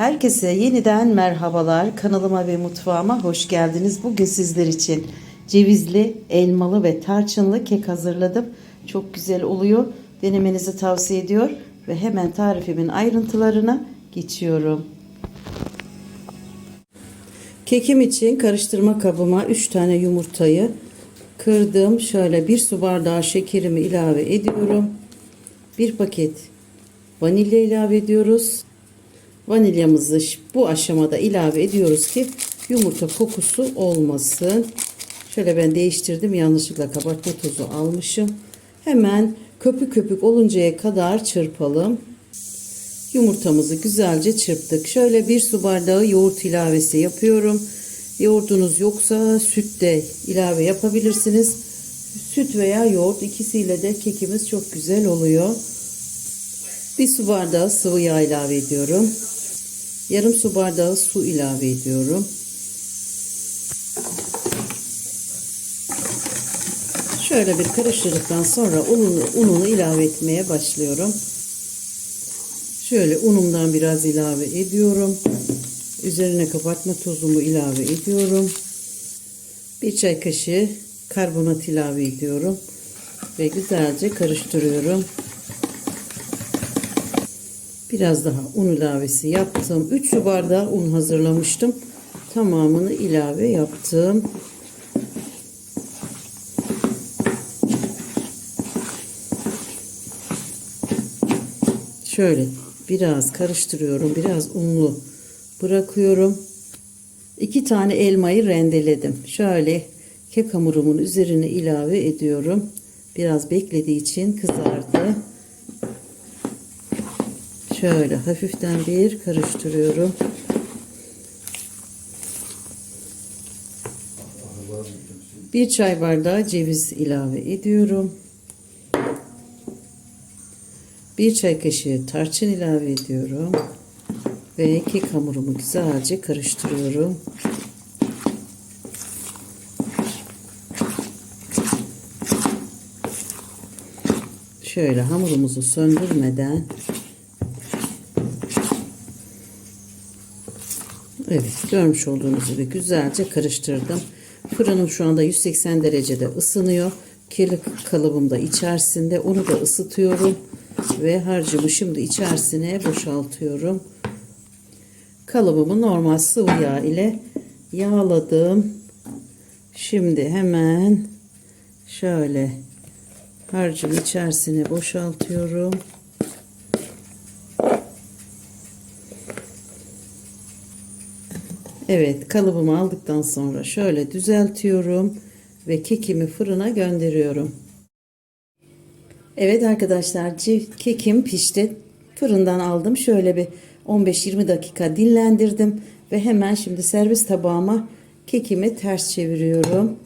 Herkese yeniden merhabalar. Kanalıma ve mutfağıma hoş geldiniz. Bugün sizler için cevizli, elmalı ve tarçınlı kek hazırladım. Çok güzel oluyor. Denemenizi tavsiye ediyor ve hemen tarifimin ayrıntılarına geçiyorum. Kekim için karıştırma kabıma 3 tane yumurtayı kırdım. Şöyle bir su bardağı şekerimi ilave ediyorum. Bir paket vanilya ilave ediyoruz. Vanilyamızı bu aşamada ilave ediyoruz ki yumurta kokusu olmasın. Şöyle ben değiştirdim. Yanlışlıkla kabartma tozu almışım. Hemen köpük köpük oluncaya kadar çırpalım. Yumurtamızı güzelce çırptık. Şöyle bir su bardağı yoğurt ilavesi yapıyorum. Yoğurdunuz yoksa süt de ilave yapabilirsiniz. Süt veya yoğurt ikisiyle de kekimiz çok güzel oluyor. Bir su bardağı sıvı yağ ilave ediyorum. Yarım su bardağı su ilave ediyorum. Şöyle bir karıştırdıktan sonra ununu, ununu ilave etmeye başlıyorum. Şöyle unumdan biraz ilave ediyorum. Üzerine kabartma tozumu ilave ediyorum. Bir çay kaşığı karbonat ilave ediyorum. Ve güzelce karıştırıyorum. Biraz daha un ilavesi yaptım. 3 su bardağı un hazırlamıştım. Tamamını ilave yaptım. Şöyle biraz karıştırıyorum. Biraz unlu bırakıyorum. 2 tane elmayı rendeledim. Şöyle kek hamurumun üzerine ilave ediyorum. Biraz beklediği için kızardı. Şöyle hafiften bir karıştırıyorum. Bir çay bardağı ceviz ilave ediyorum. Bir çay kaşığı tarçın ilave ediyorum. Ve kek hamurumu güzelce karıştırıyorum. Şöyle hamurumuzu söndürmeden Evet görmüş olduğunuz gibi güzelce karıştırdım. Fırınım şu anda 180 derecede ısınıyor. Kirli kalıbım da içerisinde. Onu da ısıtıyorum. Ve harcımı şimdi içerisine boşaltıyorum. Kalıbımı normal sıvı yağ ile yağladım. Şimdi hemen şöyle harcımı içerisine boşaltıyorum. Evet kalıbımı aldıktan sonra şöyle düzeltiyorum ve kekimi fırına gönderiyorum. Evet arkadaşlar kekim pişti. Fırından aldım. Şöyle bir 15-20 dakika dinlendirdim ve hemen şimdi servis tabağıma kekimi ters çeviriyorum.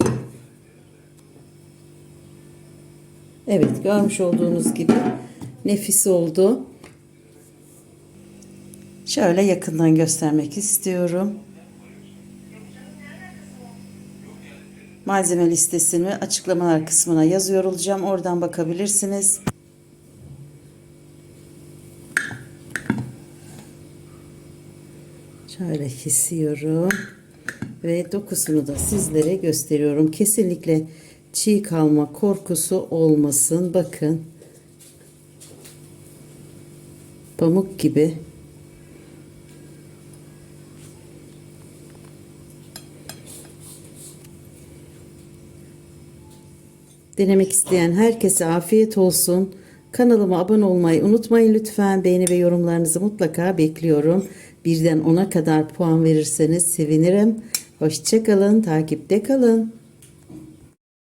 Evet görmüş olduğunuz gibi nefis oldu. Şöyle yakından göstermek istiyorum. Malzeme listesini açıklamalar kısmına yazıyor olacağım. Oradan bakabilirsiniz. Şöyle kesiyorum. Ve dokusunu da sizlere gösteriyorum. Kesinlikle çiğ kalma korkusu olmasın. Bakın. Pamuk gibi. Denemek isteyen herkese afiyet olsun. Kanalıma abone olmayı unutmayın lütfen. Beğeni ve yorumlarınızı mutlaka bekliyorum. Birden 10'a kadar puan verirseniz sevinirim. Hoşçakalın, takipte kalın.